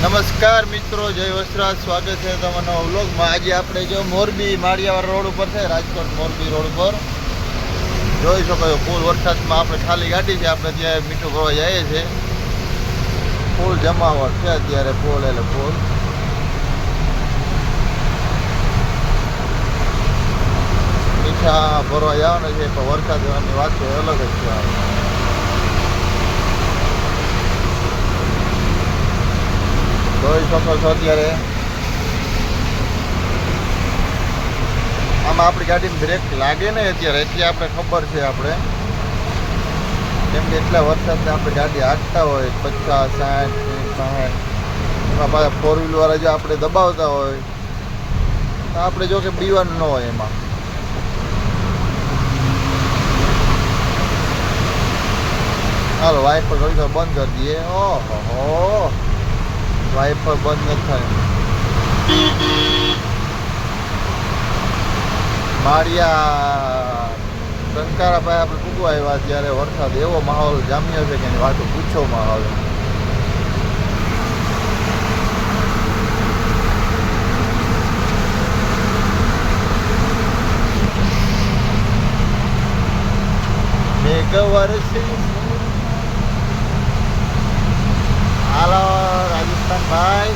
નમસ્કાર મિત્રો, જય વસ્ત્રાજ. સ્વાગત છે તમારો વ્લોગમાં. આજે આપણે જો મોરબી માળિયાવાળા રોડ ઉપર છે, રાજકોટ મોરબી રોડ ઉપર. જોઈ શકો છો, ફૂલ વરસાદમાં આપણે ખાલી ગાડી છે. આપણે ત્યાં મીઠું ભરવા જઈએ છીએ. ફૂલ જમાવટ છે અત્યારે, ફૂલ એટલે ફૂલ. મીઠા ભરવા જવાના છે, પણ વરસાદ જવાની વાત તો અલગ જ છે. જોઈ શકો છો અત્યારે આમાં આપણી ગાડીમાં બ્રેક લાગે ને અત્યારે એટલી આપણે ખબર છે આપણે કેમ કે એટલા વરસાદને આપણે ગાડી હાંકતા હોય પચાસ સાઠ સાઠ એમાં પાછા ફોર વ્હીલવાળા જો આપણે દબાવતા હોય તો આપણે જો કે બીવાનું ન હોય એમાં હાલો વાઇફર ઘડી વાર બંધ કરી દઈએ ઓહો હો વાઇફર બંધ નથી થાય. માળિયા શંકારાભાઈ આપણે પૂગવા આવ્યા જ્યારે વરસાદ એવો માહોલ જામ્યો છે કે એની વાતો પૂછો માહોલ મેઘ વરસી હાલો રાજસ્થાન ભાઈ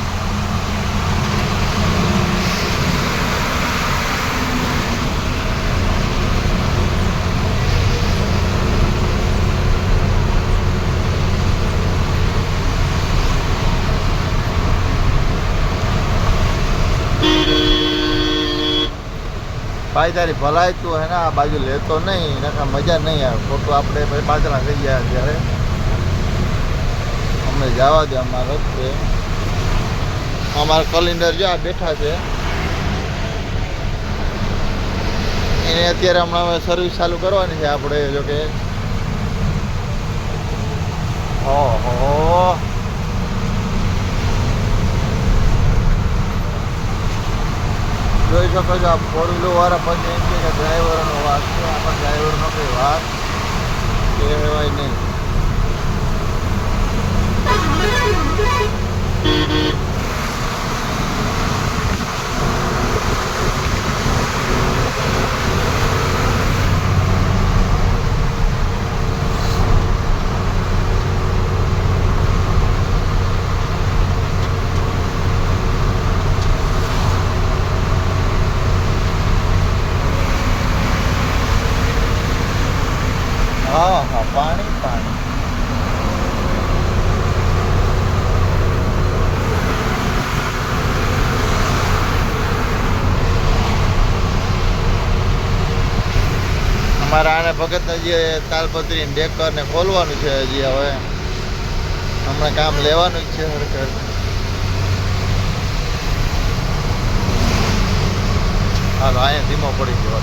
ભાઈ, તારી ભલાઈ તું હે ને, આ બાજુ લેતો નહીં નકા મજા નહીં આવે. ખોટું આપણે પાછળ થઈ ગયા ત્યારે અમને જવા દે અમારો છે અમારા કલિન્ડર જો આ બેઠા છે. એને અત્યારે હમણાં હવે સર્વિસ ચાલુ કરવાની છે આપણે, જો કે. ઓહો. જોઈ શકો છો આ ફોર વ્હીલર વાળા પછી એમ કે ડ્રાઈવરનો વાત છે આપણા ડ્રાઈવરનો કઈ વાત કહેવાય નહીં. હા હા પાણી. પાણી અમારા આને ભગતને જે તાલપત્રી ડેકર ને ખોલવાનું છે હજી હવે. હમણાં કામ લેવાનું જ છે સરકાર હાલો, અહીંયા ધીમો પડી ગયો